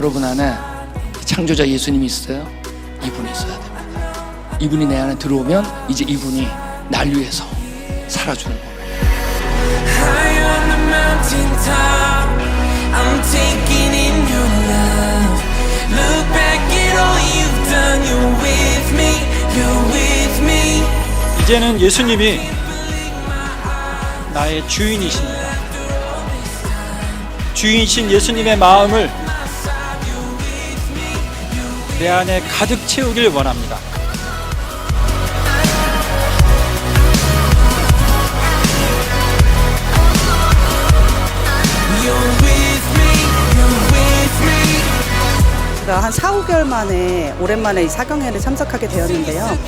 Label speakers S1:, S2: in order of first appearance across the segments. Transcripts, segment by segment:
S1: 여러분 안에 창조자 예수님이 있어요? 이분이 있어야 됩니다. 이분이 내 안에 들어오면 이제 이분이 날 위해서 살아주는 거예요.
S2: 이제는 예수님이 나의 주인이십니다. 주인이신 예수님의 마음을 내 안에 가득 채우길 원합니다.
S3: 제가 한 4, 5개월 만에 오랜만에 이 사경회를 참석하게 되었는데요.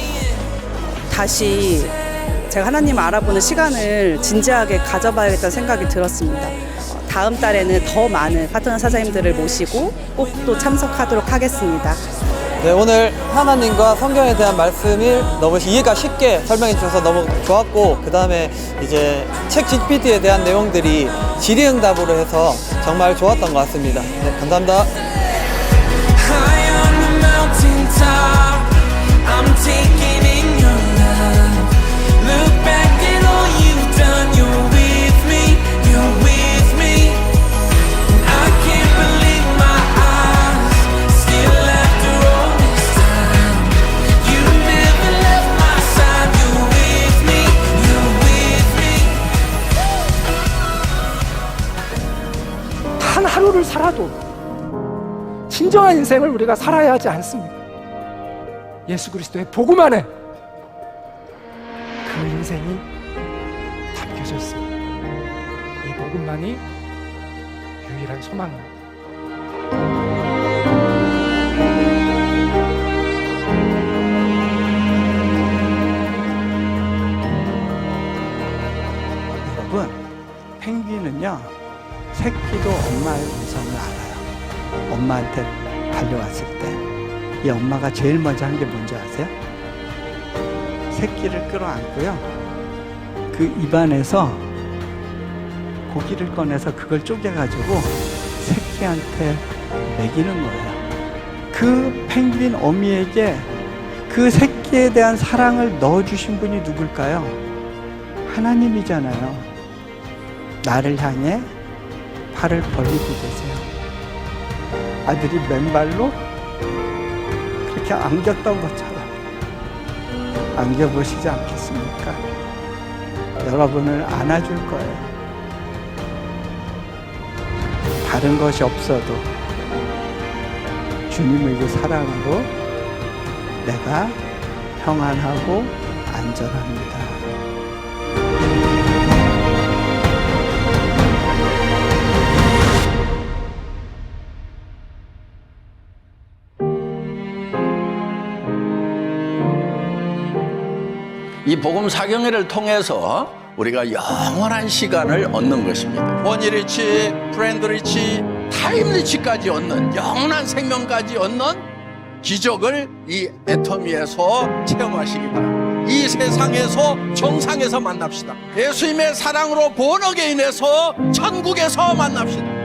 S3: 다시 제가 하나님 알아보는 시간을 진지하게 가져봐야겠다는 생각이 들었습니다. 어, 다음 달에는 더 많은 파트너 사장님들을 모시고 꼭 또 참석하도록 하겠습니다.
S4: 네, 오늘 하나님과 성경에 대한 말씀을 너무 이해가 쉽게 설명해 주셔서 너무 좋았고, 그 다음에 이제 책 GPT에 대한 내용들이 질의응답으로 해서 정말 좋았던 것 같습니다. 네, 감사합니다.
S5: High on the mountain top, I'm taking in your
S6: 하루를 살아도 진정한 인생을 우리가 살아야 하지 않습니까? 예수 그리스도의 복음 안에 그 인생이 담겨져 있습니다. 이 복음만이 유일한 소망입니다.
S7: 여러분, 펭귄은요, 새끼도 엄마의 음성을 알아요. 엄마한테 달려왔을 때, 이 엄마가 제일 먼저 한 게 뭔지 아세요? 새끼를 끌어안고요, 그 입안에서 고기를 꺼내서 그걸 쪼개가지고 새끼한테 먹이는 거예요. 그 펭귄 어미에게 그 새끼에 대한 사랑을 넣어주신 분이 누굴까요? 하나님이잖아요. 나를 향해 팔을 벌리고 계세요. 아들이 맨발로 그렇게 안겼던 것처럼 안겨보시지 않겠습니까? 여러분을 안아줄 거예요. 다른 것이 없어도 주님의 그 사랑으로 내가 평안하고 안전합니다.
S8: 이 복음 사경회를 통해서 우리가 영원한 시간을 얻는 것입니다. 원리치, 프렌드리치, 타임리치까지 얻는 영원한 생명까지 얻는 기적을 이 애터미에서 체험하시기 바랍니다. 이 세상에서 정상에서 만납시다. 예수님의 사랑으로 본어게 인해서 천국에서 만납시다.